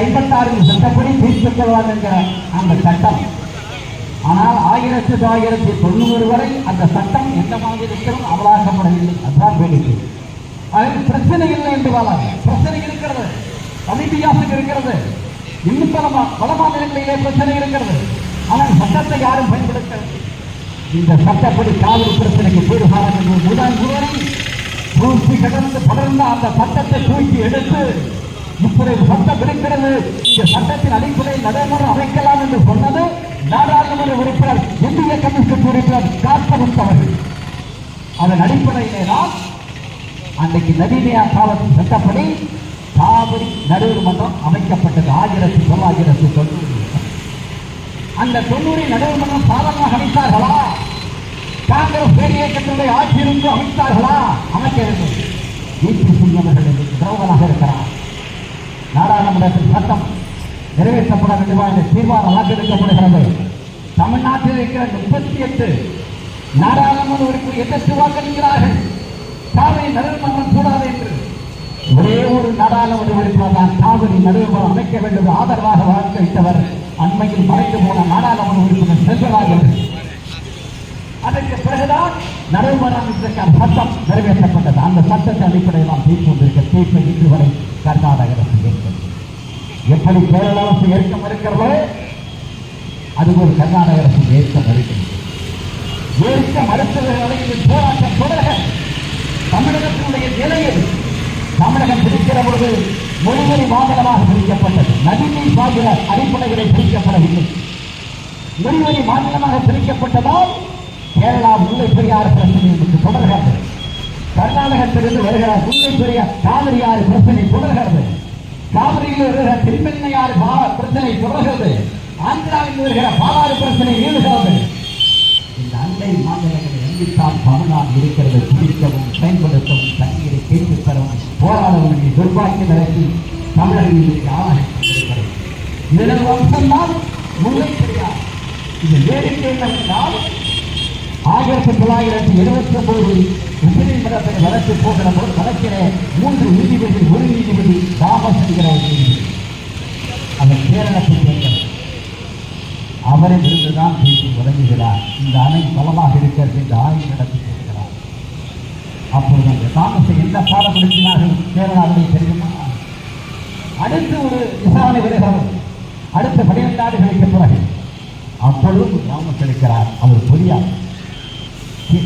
ஐம்பத்தாறு சட்டப்படி தீர்த்துக் கொள்வார் என்கிற அந்த சட்டம். ஆனால் ஆயிரத்தி தொள்ளாயிரத்தி தொண்ணூறு வரை அந்த சட்டம் எந்த மாதிரி இருக்கிறோம் அமலாக்கப்படவில்லை. அதுதான் வேடிக்கை. அதில் பிரச்சனை இல்லை என்று வாழாது. பிரச்சனை இருக்கிறது. அபிவியாசம் இருக்கிறது. இன்னும் பல பல மாநிலங்களிலே பிரச்சனை இருக்கிறது. ஆனால் சட்டத்தை யாரும் பயன்படுத்தவில்லை. இந்த சட்டப்படி காவிரி பிரச்சனைக்கு தீர்வு என்று வேண்டும் முதல் முறை தூக்கி கிடந்து படர்ந்த அந்த சட்டத்தை தூக்கி எடுத்து இப்படி சட்டம் இருக்கிறது இந்த சட்டத்தின் அடிப்படையில் நடைமுறை அமைக்கலாம் என்று சொன்னது நாடாளுமன்ற உறுப்பினர் இந்திய கம்யூனிஸ்ட் உறுப்பினர் காத்தமுத்து அவர்கள். அதன் அடிப்படையிலே தான் அன்றைக்கு நவீனியா காலத்தின் சட்டப்படி காவிரி நடுவர்மன்றம் அமைக்கப்பட்டது. ஆயிரத்தி தொள்ளாயிரத்தி தொண்ணூறு. அந்த தொண்ணூறு நடுவர் மன்றம் சாதனமாக அமைத்தார்களா காங்கிரஸ் பேரியக்கத்தினுடைய ஆட்சி இருந்து அமைத்தார்களா அமைக்க வேண்டும். ஈபி சிங் அவர்கள் திரௌபதாக இருக்கிறார். நாடாளுமன்றத்தில் சட்டம் நிறைவேற்றப்பட வேண்டுமா என்ற தீர்மானம் வாக்கெடுக்கப்படுகிறது. தமிழ்நாட்டில் இருக்கிற முப்பத்தி எட்டு நாடாளுமன்ற உறுப்பினர் எதிர்த்து வாக்களிக்கிறார்கள்? காவிரி நடுவர்மன்றம் கூடாது என்று. ஒரே ஒரு நாடாளுமன்ற உறுப்பினர் தான் காவிரி நடுவர்மன்றம் அமைக்க வேண்டும் ஆதரவாக வாக்களித்தவர் அண்மையில் மறைந்து போன நாடாளுமன்ற உறுப்பினர் செல்வராஜ் அதற்கு பிறகுதான் நடைமுறை அமைச்சருக்கான சட்டம் நிறைவேற்றப்பட்டது. அந்த சட்டத்தை அடிப்படையில் நாம் தீர்ப்பு கொண்டிருக்க தீர்ப்பை இன்று வரை கர்நாடக அரசு ஏற்கிறது எப்படி கேரள அரசு ஏற்க மறுக்கிறதோ அதுபோல் கர்நாடக அரசு ஏற்க மறுக்கிறது ஏற்க மறுத்தவர்களை போராட்டம் தொடர தமிழகத்தினுடைய நிலையில் தமிழகம் பிரிக்கிற பொழுது மொழிமொழி மாநிலமாக பிரிக்கப்பட்டது. நதிநீர் பாய்கிற அடிப்படைகளை பிரிக்கப்படவில்லை. மொழிமொழி மாநிலமாக பிரிக்கப்பட்டதால் கேரளா முல்லை பெரியார் பிரச்சனை என்று தொடர்கிறது. கர்நாடகத்திலிருந்து வருகிற முல்லை பெரியார் காவிரியாறு பிரச்சனை தொடர்கிறது. காவிரியில் வருகிற திருமென்னையாறு பிரச்சனை தொடர்கிறது. ஆந்திராவில் வருகிற பாலாறு பிரச்சனை நீளுகிறது. இந்த அண்டை மாநிலங்களை எங்கித்தான் தமிழ்நாடு இருக்கிறது. குடிக்கவும் பயன்படுத்தவும் தண்ணீரை கேட்டு தரவும் போராடவும் துர்பாக்கி துர்பாக்கிய நிலைக்கு தமிழகம் இதன் வம்சம்தான். முல்லை பெரியார் இது வேடிக்கை என்னவென்றால் ஆயிரத்தி தொள்ளாயிரத்தி எழுபத்தி ஒன்பது உச்சநீதிமன்றத்தில் வழக்கு போகிற போது வளர்க்கிற மூன்று நீதிபதி ஒரு நீதிபதி தாமஸ் என்கிற ஒரு நீதிபதி அவர் கேரளத்தில் சேர்ந்தவர் அவரின் இருந்துதான் பேசி தொடங்குகிறார் இந்த அணை பலமாக இருக்கிறது என்று ஆய்வு நடத்தி இருக்கிறார் அப்பொழுது அந்த தாமஸை என்ன பாடப்படுத்தினார்கள் கேரளாவிலே தெரியுமா அடுத்து ஒரு விசாரணை வருகிறது அடுத்த பனிரெண்டு ஆண்டுகளுக்கு பிறகு அப்பொழுது தாமஸ் இருக்கிறார் அவர் புரியார்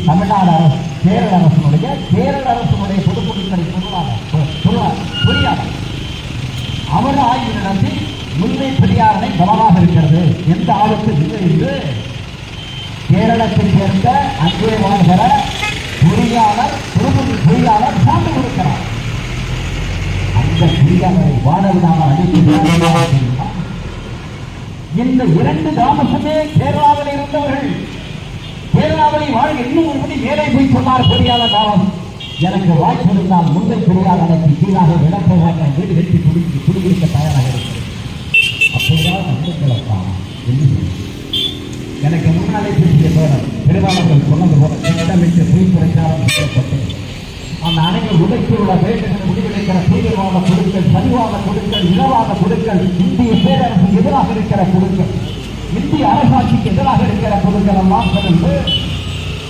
தமிழ்நாடு அரசு கேரள அரசனுடைய கேரள அரசனுடைய பொதுப்பொருட்களை பொருளாளர் புரியாத? பொறியாளர் அவர் ஆய்வு நடத்தி முல்லை பெரியாரனை பலமாக இருக்கிறது. எந்த ஆபத்து இல்லை என்று கேரளத்தை சேர்ந்த அங்கே வாழ்கிற பொறியாளர் பொறுப்பு பொறியாளர் சான்று கொடுக்கிறார். அந்த பொறியாளரை வாழ விடாமல் இந்த இரண்டு தாமசமே கேரளாவில் இருந்தவர்கள். கேரளாவில் வாழ்க. இன்னும் ஒரு படி மேலே போய் சொன்னார் பெரியால தாமஸ் எனக்கு வாய்ப்பு இருந்தால் முந்தை பெரியார் எனக்கு கீழாக இடத்தை வீடு வெட்டி குடித்து குடியிருக்க தயாராக இருக்கிறேன். அப்போதான் நம்புங்களப்பா எனக்கு முன்னாலே பேசிய தோழர் பெருமாளர்கள் சொன்னது போல திட்டமிட்டு பொய் பிரச்சாரம் செய்யப்பட்டு அந்த அணையை உடைத்து உள்ள வேண்டுகிற முடிவெடுக்கிற தீவிரவாத குழுக்கள் சரிவாத குழுக்கள் இனவாத குழுக்கள் இந்திய பேரரசு எதிராக இருக்கிற குழுக்கள். இந்திய அரசாட்சிக்கு எதிராக இருக்கிற குழுக்கள் எல்லாம்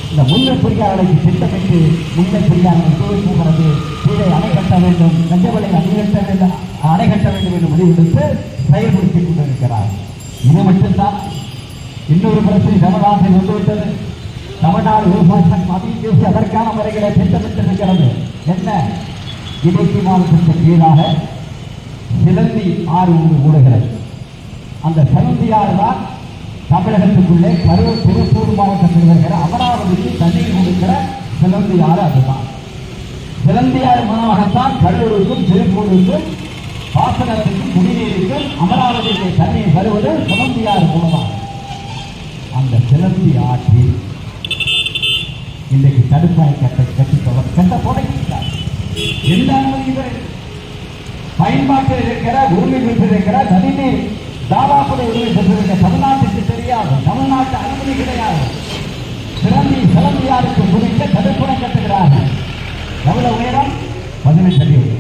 இந்த முல்லை பெரியாரணைக்கு திட்டமிட்டு முல்லை பெரியாரணை தூவி போகிறது கீழே அணை கட்ட வேண்டும் கஞ்சவளை அணை கட்ட வேண்டும் அணை கட்ட வேண்டும் என்று முடிவெடுத்து செயல்படுத்திக் கொண்டிருக்கிறார். இது மட்டும்தான். இன்னொரு பிரச்சனை தமிழ்நாட்டில் வந்துவிட்டது. தமிழ்நாடு விவசாயம் சங்கம் பேசி அதற்கான முறைகளை திட்டமிட்டிருக்கிறது. என்ன? இடைக்கு மாவட்டத்தின் கீழாக சிலந்தி ஆறு ஒன்று கூடுகிறது அந்த சிலந்தி தான் தமிழகத்துக்குள்ளே கரூர் திருப்பூர் மாவட்டத்தில் இருக்கிற அமராவதிக்கு தண்ணீர் கொடுக்கிற சிலந்தி அதுதான். சிலந்தியார் ஆறு மூலமாகத்தான் கடலூருக்கும் திருப்பூருக்கும் பாசனத்துக்கும் குடிநீருக்கும் அமராவதிக்கு தண்ணீர் வருவது சிலந்தியாறு மூலமாக அந்த சிலந்தி ஆற்றில் இன்றைக்கு தடுப்பாய் கட்டை கட்டி தொடர் கட்ட தொடங்கிட்டார். எந்த அனுமதி பயன்பாட்டில் இருக்கிற உரிமை பெற்றிருக்கிற நதிநீர் தாவாப்புட உரிமை பெற்றிருக்க தமிழ்நாட்டுக்கு தெரியாது. தமிழ்நாட்டு அனுமதி கிடையாது. சிறந்தி சிலந்தியாருக்கு குறிக்க தடுப்பணை கட்டுகிறார்கள். எவ்வளவு உயரம்? பதினெட்டு அடி.